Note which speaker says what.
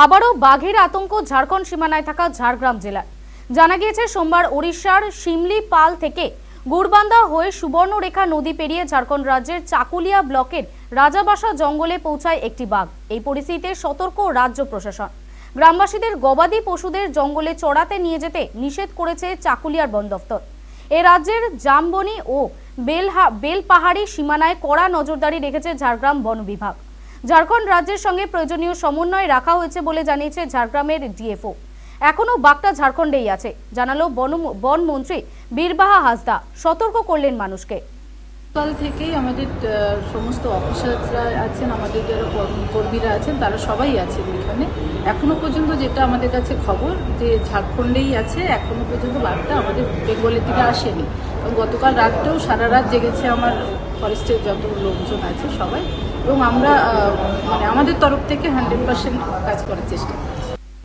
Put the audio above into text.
Speaker 1: আবারও বাঘের আতঙ্ক ঝাড়খণ্ড সীমানায় থাকা ঝাড়গ্রাম জেলার জানা গিয়েছে, সোমবার ওড়িশার শিমলি পাল থেকে গুড়বান্দা হয়ে সুবর্ণরেখা নদী পেরিয়ে ঝাড়খণ্ড রাজ্যের চাকুলিয়া ব্লকের রাজাবাসা জঙ্গলে পৌঁছায় একটি বাঘ। এই পরিস্থিতিতে সতর্ক রাজ্য প্রশাসন। গ্রামবাসীদের গবাদি পশুদের জঙ্গলে চড়াতে নিয়ে যেতে নিষেধ করেছে চাকুলিয়ার বন দফতর। এ রাজ্যের জামবনি ও বেলহা বেলপাহাড়ি সীমানায় কড়া নজরদারি রেখেছে ঝাড়গ্রাম বন বিভাগ। ঝাড়খণ্ড রাজ্যের সঙ্গে প্রয়োজনীয় সমন্বয় রাখা হয়েছে বলে জানিয়েছে ঝাড়গ্রামের ডিএফও। এখনও বাঘটা ঝাড়খণ্ডেই আছে, জানালো বন বনমন্ত্রী বীরবাহা হাসদা। সতর্ক করলেন মানুষকে।
Speaker 2: সকাল থেকেই আমাদের সমস্ত অফিসাররা আছেন, আমাদের যারা কর্ম- কর্মীরা আছেন, তারা সবাই আছেন এখানে। এখনও পর্যন্ত যেটা আমাদের কাছে খবর যে ঝাড়খণ্ডেই আছে এখনও পর্যন্ত বাঘটা আমাদের বেঙ্গলের দিকে আসেনি। গতকাল রাতটাও সারা রাত জেগেছে আমার ফরেস্টের যত লোকজন আছে সবাই। এবং আমরা মানে আমাদের তরফ থেকে হান্ড্রেড পার্সেন্ট কাজ করার চেষ্টা